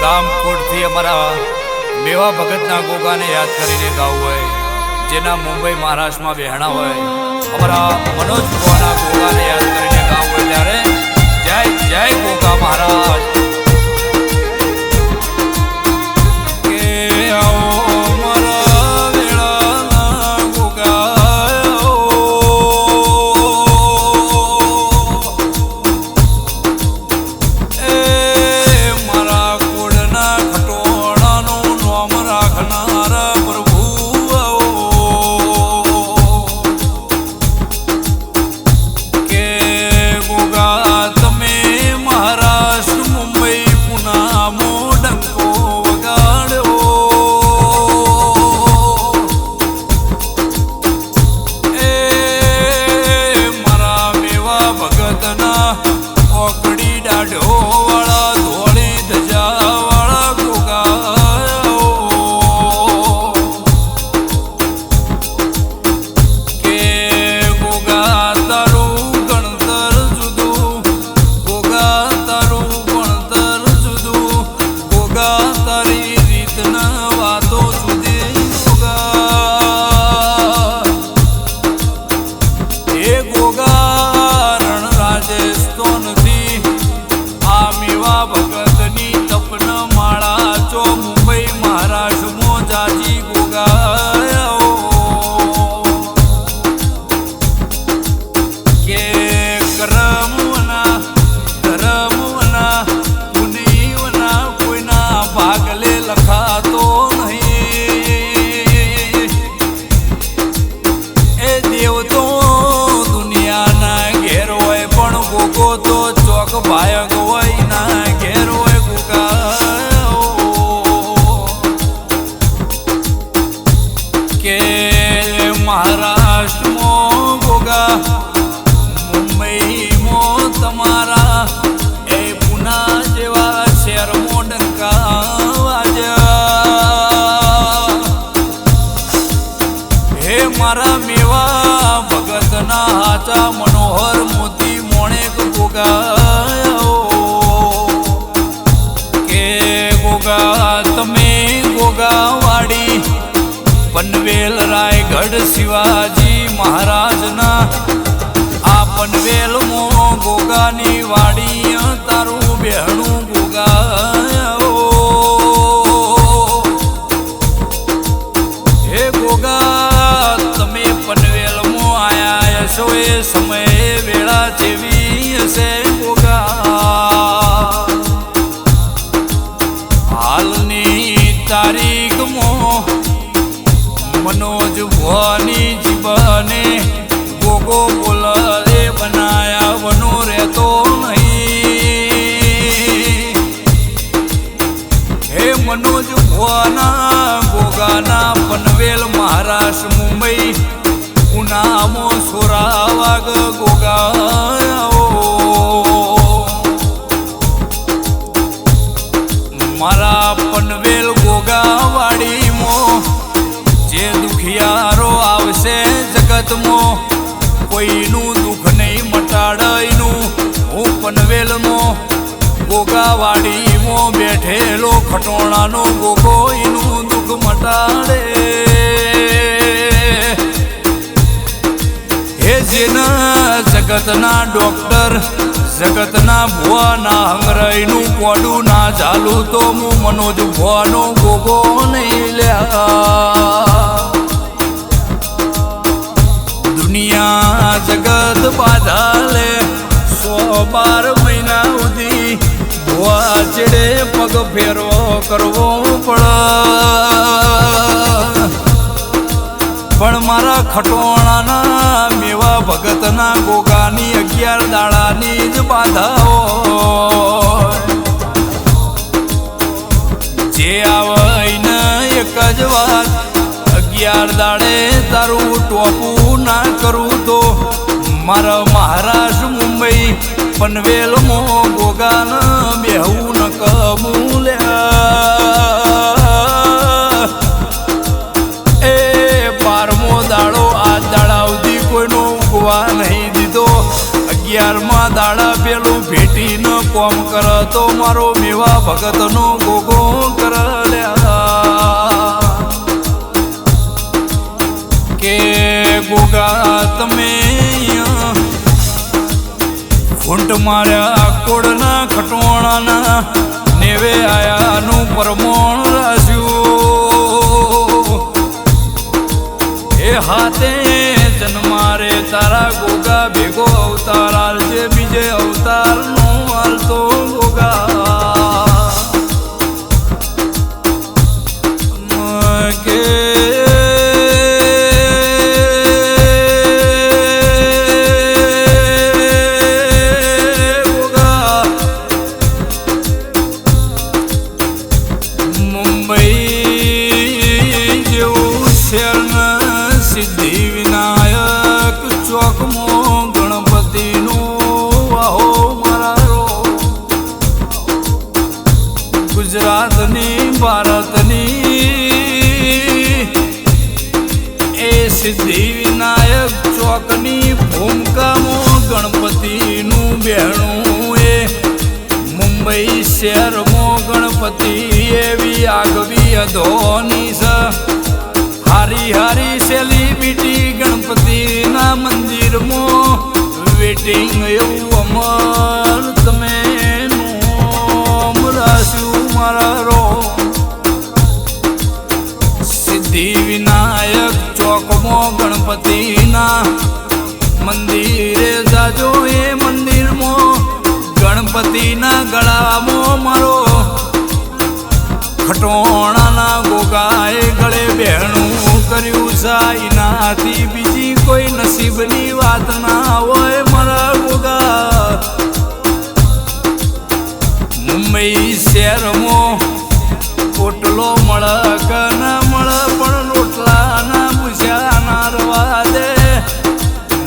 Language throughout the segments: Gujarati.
ગામકોટથી અમારા મેવા ભગતના ગોગાને યાદ કરીને ગાવું હોય, જેના મુંબઈ મહારાષ્ટ્રમાં વહેણા હોય, અમારા મનોજ ગોવાના ગોગાને યાદ કરીને ગાવું હોય ત્યારે જય જય ગોગા મહારાજ. ગોગા તારી રીતના પનવેલ રાયગઢ શિવાજી મહારાજના. આ પનવેલ મો ગોગાની વાડી તારું બેહણું ખટોણાનો ગોગોઈનું દુઃખ મટાડે. હે જેના જગતના ડોક્ટર, જગતના ભુવાના હંગરાઈનું કોડું ના ચાલું તો હું મનોજ ભુવાનો ગોગો નહીં લ્યા. દુનિયા જગત બાધાલે સો બાર મહિના ભુવા પગ ફેરો કરવો પડે પણ મારા ખટોણાના મેવા ભગતના ગોગાની અગિયાર દાડાની જ બાધાઓ જે આવે એક જ વાત, અગિયાર દાડે તારું ટોપું ના કરું તો મારા મહારાષ્ટ્ર મુંબઈ પનવેલમાં ગોગાન બેહું ન કમૂલ્યા એ બારમો દાડો આ દાડા સુધી કોઈનો ઉગવા નહીં દીધો. અગિયારમાં દાડા પેલું ભેટી ન કોમ કર તો મારો મેવા ભગતનો ગોગો કર કે ગોગા તમે ઘૂંટ માર્યા કોડના ખટોણાના નેવે આયાનું પરમોણ રાસ્યું એ હાથે જન્મારે તારા ગોગા ભેગો અવતાર આલજે બીજે અવતાર આગવી અધોની છે હારી હારી સેલિબ્રિટી ગણપતિના મંદિરમાં. વેટિંગ એવું અમર તમે મારા રો. વિનાયક ચોકમાં ગણપતિના. મંદિરે જાજો એ મંદિરમાં. ગણપતિના ગળામાં મારો ખટોણાના ગોગાએ ગળે બહેણું કર્યું સાઈનાથી બીજી કોઈ નસીબની વાત ના હોય મારા ગોગા. મુંબઈ શહેરમાં પોટલો મળક ના મળે પણ રોટલા ના પૂછ્યા ના રવા દે.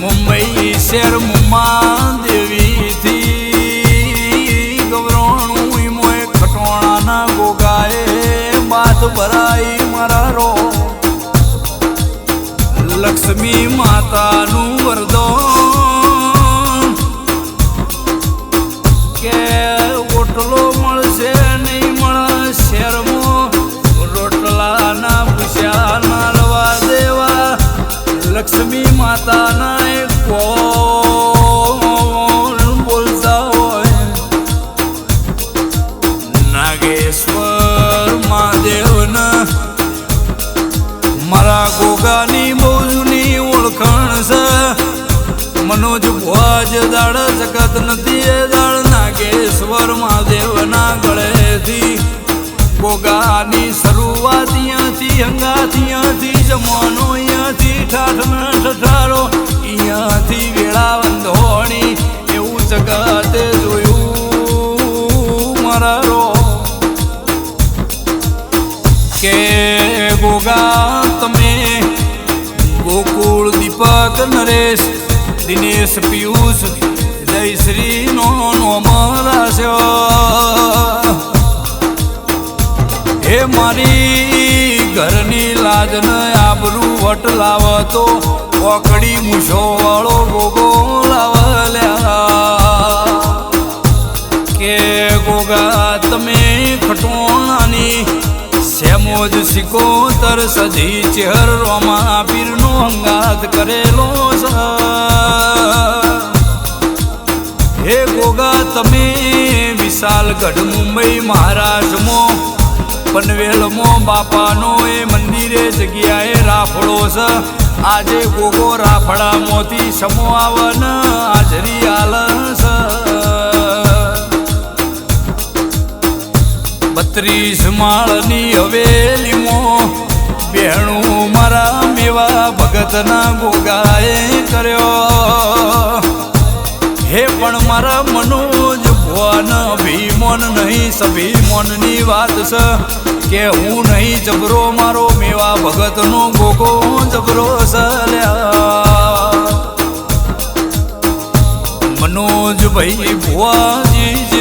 મુંબઈ શહેર મુમા દેવીથી ગોગાની બહુ જૂની ઓળખાણ મનોજ ભુવાજ દાડ જગત નથી એ દાળ નાગેશ્વર મહાદેવના ગળેથી. ગોગાની શરૂઆત અહીંયાથી હંગાથી અહીંયાથી જમવાનો અહીંયાથી ઠાઠના ઠઠારો અહીંયાથી વેળા નરેશ, દિનેશ પિયુષ, જયશ્રી નો નોમ હે મારી ઘરની લાજને આબરું વટ લાવતો ઓકડી મૂછો વાળો ગોગો લાવલ્યા સેમોજ સિકોતર સજી ચેહર પીરનો અંગાત કરેલો હે ગોગા, તમે વિશાલગઢ, મુંબઈ, મહારાષ્ટ્રમાં, પનવેલમાં, બાપાનો એ મંદિરે જગ્યાએ રાફડો છે. આજે ગોગો રાફડામાંથી સમો આવન હાજરી આલ માળની હવેલીમાં બેણું મારા મેવા ભગતના ગોગાએ કર્યો. હે પણ મારા મનોજ ભુવન ભીમોન નહીં, સભીમોનની વાત છે કે હું નહીં, જબરો મારો મેવા ભગતનો ગોગો, જબરો સલ્યા. મનોજ ભાઈ ભુવાજી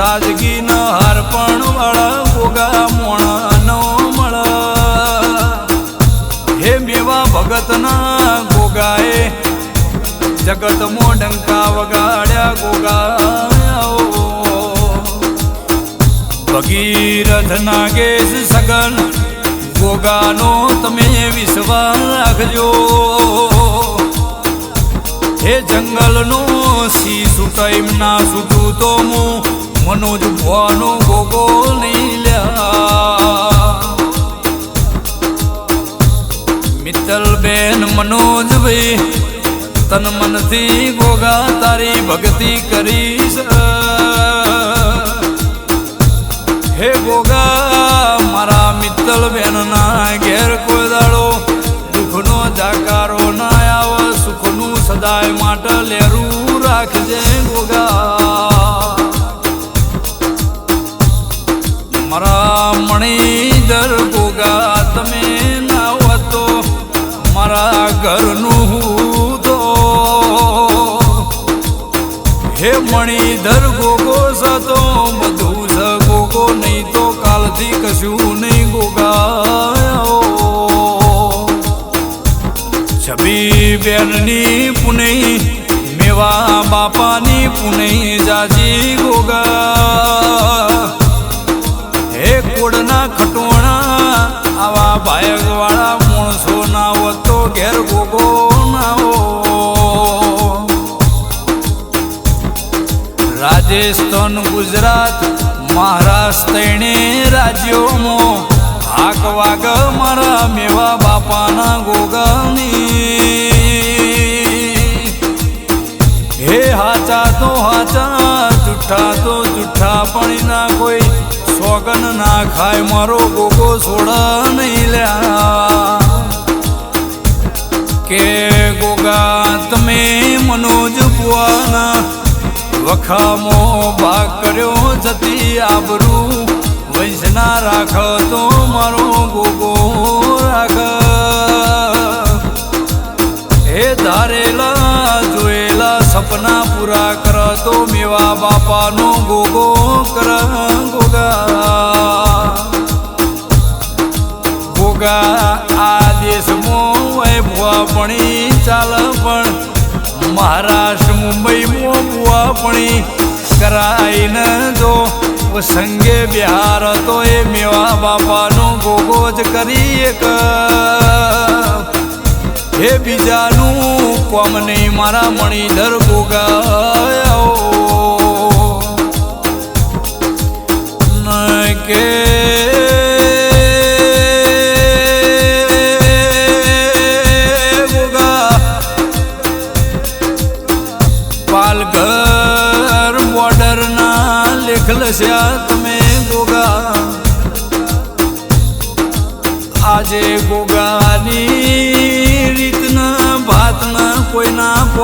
સાદગી ન હારપણ વાળા ગોગા મોણ નો મળ. હે મેવા ભગતના ગોગાએ જગતમાં ડંકા વગાડ્યા ગોગા ભગીરથ નાગેશ સગન ગોગાનો તમે વિશ્વાસ રાખજો. હે જંગલનો સી સુટાઈમ ના સુટું તો હું મનોજ ભવાનો ગોગો નહીં લ્યા મિત્તલબેન મનોજભાઈ, તન મનથી ગોગા તારી ભક્તિ કરીશ. હે ગોગા, મારા મિત્તલબેન ના ઘેર કોઈ દાડો દુઃખનો જાકારો ના આવ, સુખનું સદાય માટે લેરું રાખજે ગોગા. છબી બેનની પુનઈ મેવા બાપાની પુનઈ જાજી ગોગા. હે કોડના ખટોણા, આવા ભાયગવાળા વાળા માણસો ના હો તો ઘેર ગોગો ના રાજસ્થાન, ગુજરાત મહારાષ્ટ્ર રાજ્યોમાં આગવાગ વાગ મારા મેવા બાપાના ગોગાની તો હાચા, જુઠ્ઠા તો જુઠ્ઠા, પણ ના કોઈ સોગન ના ખાય. મારો ગોગો છોડા નહીં લ્યા કે ગોગા, તમે મનોજ બુઆના વખામો ભાગ કર્યો જતી આબરૂ. વૈષ્ણા રાખ તો મારો ગોગો રાખ. હે ધારેલા સપના પૂરા કર, તો મેવા બાપાનો ગોગો કર, ગોગા. ગોગા, આ દેશમાં વૈભવા પણી ચાલ પણ. મહારાષ્ટ્ર, મુંબઈમાં બુઆ પણી ન જો સંગે બિહાર તો એ મેવા બાપાનો ગોગો જ કરી હે બીજાનું કોમ નહીં મારા મણીધર ગોગા કે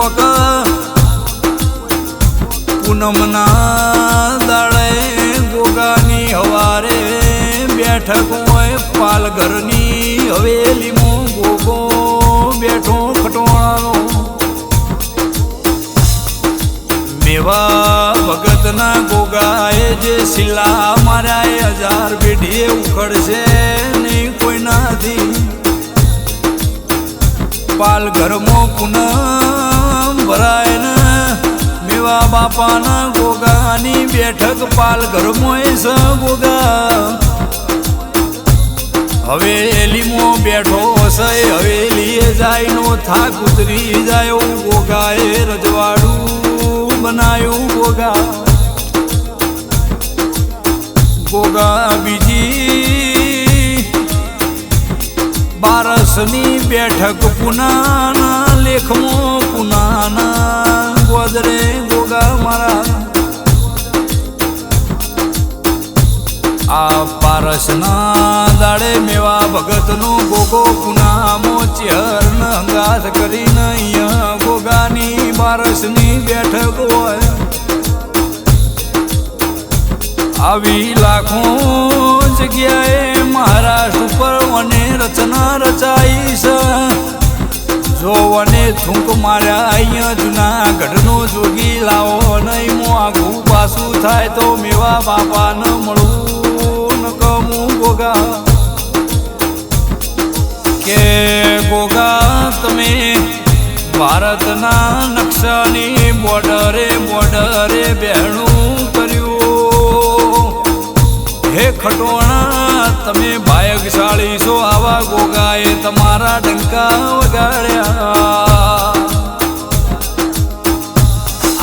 કોઈના પૂનમના દાડે ગોગાની હવારે બેઠક હોય પાલઘરની હવેલીમાં ગોગો બેઠો ખટોળાનો. મેવા ભગતના ગોગાએ જે શિલા માર્યા હજાર પેઢીએ ઉખડશે નહીં કોઈ નાથી પાલ ઘરમાં પૂનમ ભરાય મેવા બાપાના ગોગાની બેઠક પાલ ઘરમાં એ સ ગોગા. હવેલીમાં બેઠો હશે હવેલીએ જાય નો થાક ઉતરી જાય. ગોગાએ રજવાડું બનાયું ગોગા. ગોગા બીજી બારસની બેઠક પુનાના લેખમાં પુનાના ગોદરે ગોગા મારા. આ પારસના દાડે મેવા ભગતનો ગોગો પુનામો ચેહરન અંગાત કરીને અહીંયા ગોગાની બારસની બેઠક હોય. આવી લાખો જગ્યાએ મહારાષ્ટ્ર પર મને રચના રચાઈ છે. જો અને થૂંક માર્યા અહીંયા જુનાગઢનો જોગી લાવો, નહીં મો આઘું પાછું થાય તો મેવા બાપા ન મળું, ન કમું ગોગા. કે ગોગા તમે ભારતના નકશાની બોર્ડરે બોર્ડરે બહેણું કર્યું. હે ખટોણા, તમે ભાયગશાળી છો આવા ગોગાએ તમારા ડંકા વગાડ્યા.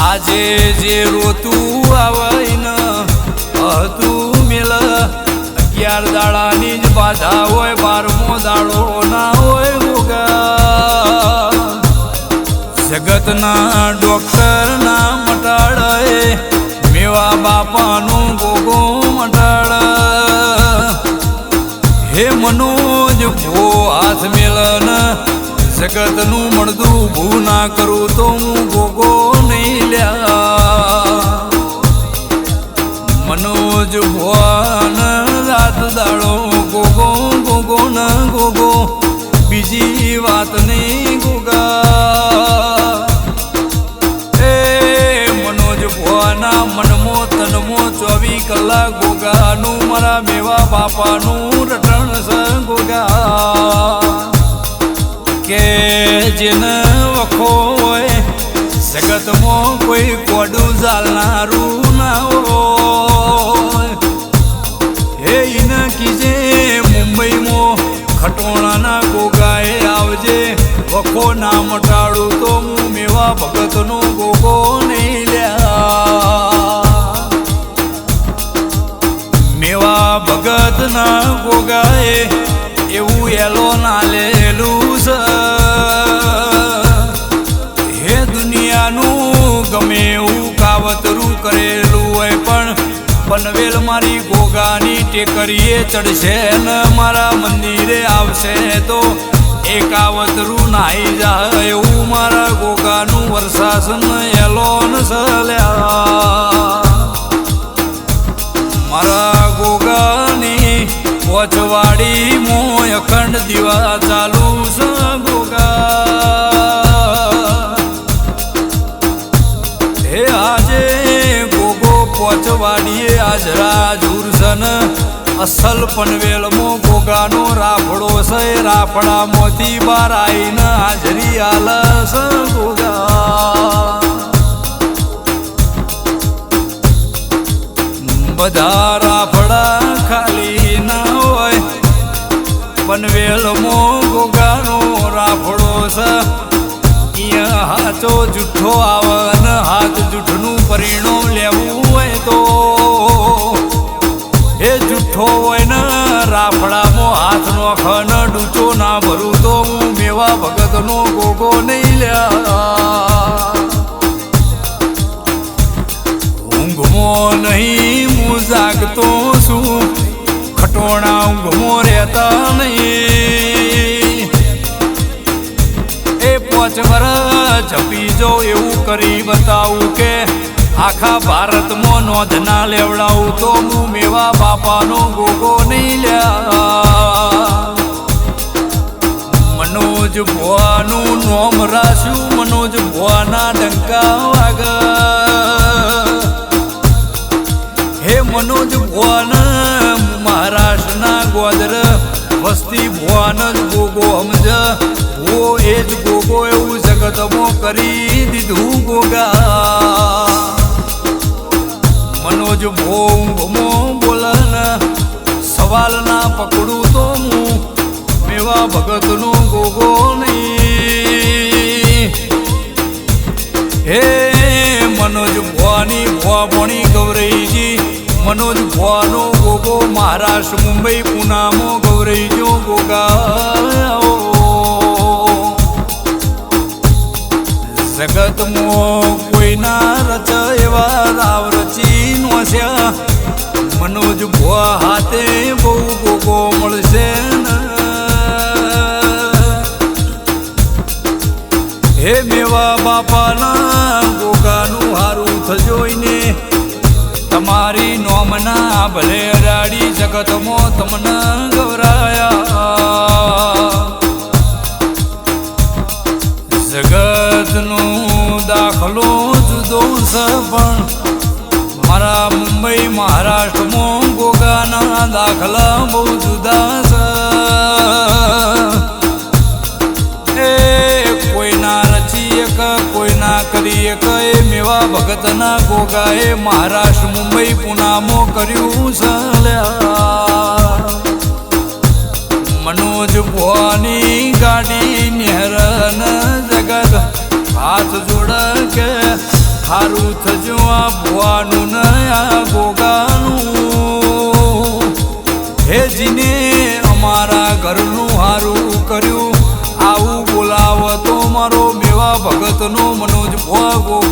આજે જે રોતું આવઈને હતું મેલ. અગિયાર દાડાની જ બાધા હોય, બારમો દાડો ના હોય ગોગા જગતના ડોક્ટર ના મટાડે, મેવા બાપાનું ગોગો મટાડ. હે મનોજ ભો હાથ મેલન, જગતનું મળદું ભૂ ના કરું તો હું ગોગો નહીં લ્યા. મનોજ ભવાન, રાત દાડો ગોગો ગોગો ના ગોગો, બીજી વાત નહીં ગોગા. એ મનોજ ભુવાના મનમો તનમો ચોવી કલાક ગોગાનું, મારા મેવા બાપાનું જેને વખો હોય, જગતમાં કોઈ કોડું ચાલનારું ના હોય. હે ઈને કીજે, મુંબઈમાં ખટોણાના ગોગાએ આવજે. વખો ના મટાડું તો હું મેવા ભગતનો ગોગો નહીં લ્યા. મેવા ભગતના ગોગાએ એવું એલો ના લેલું કરેલું હોય પણ પનવેલ મારી ગોગાની ટેકરીએ ચડશે ને. મારા મંદિરે આવશે તો એકાવતરું કાવતરું નાહી જાય એવું મારા ગોગાનું વર્ષાસન એલોન સલ્યા. મારા ગોગાની પોચવાડી મો અખંડ દીવા ચાલુ છે ગોગા. જુરસન અસલ પનવેલમો ગોગાનો રાફડો છે. રાફડામાંથી બાર આવીને હાજરી આલસ ગોગા. બધા રાફડા ખાલી ના હોય. પનવેલમો ગોગાનો રાફડો છે. હાચો જુઠ્ઠો આવે હાથ જુઠ્ઠનું પરિણામ કરી બતાવું કે આખા ભારતમાં નોંધ ના લેવડાવું તો હું મેવા બાપાનો ગોગો નહીં લ્યા. મનોજ ભુવાનું નોમ રાખ્યું, મનોજ ભુવાના ડંકા વાગ. હે મનોજ ભુવન મહારાષ્ટ્રના ગોદર વસ્તી ભુવન જ ગોગો સમજ. ઓ એ જ ગોગો એવું જગતમાં કરી દીધું ગોગા. મનોજ ભો ઊંઘમો બોલન સવાલ ના પકડું તો હું મેવા ભગતનો ગોગો હે મનોજ ભવાની ભવા ભણી ગૌરઈજી મનોજ ભવાનો ગોગો મહારાષ્ટ્ર, મુંબઈ, પુનામો ગૌરઈજો ગોગા. જગતમાં કોઈના રચ એવા રાવ રચી નોસ્યા મનોજ ભુવા હાથે બહુ ગોગો મળશે હે મેવા બાપાના ગોગાનું હારું થજોઈને તમારી નોમના ભલે અડાડી જગતમાં તમને ગૌરાયા પણ મારા મુંબઈ મહારાષ્ટ્રમાં ગોગાના દાખલા બહુ જુદા છે. એ કોઈના રચી એક કોઈના કરી એક એ મેવા ભગતના ગોગાએ મહારાષ્ટ્ર, મુંબઈ, પુનામાં કર્યું છે મનોજ ભવાની ગાડી, નેહરન જગત, હાથ જોડ કે હારું થજો આ ભુવાનું નયા ભોગાનું. હેજીને અમારા ઘરનું હારું કર્યું. આવું બોલાવતો મારો મેવા ભગતનો મનોજ ભોગો.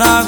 na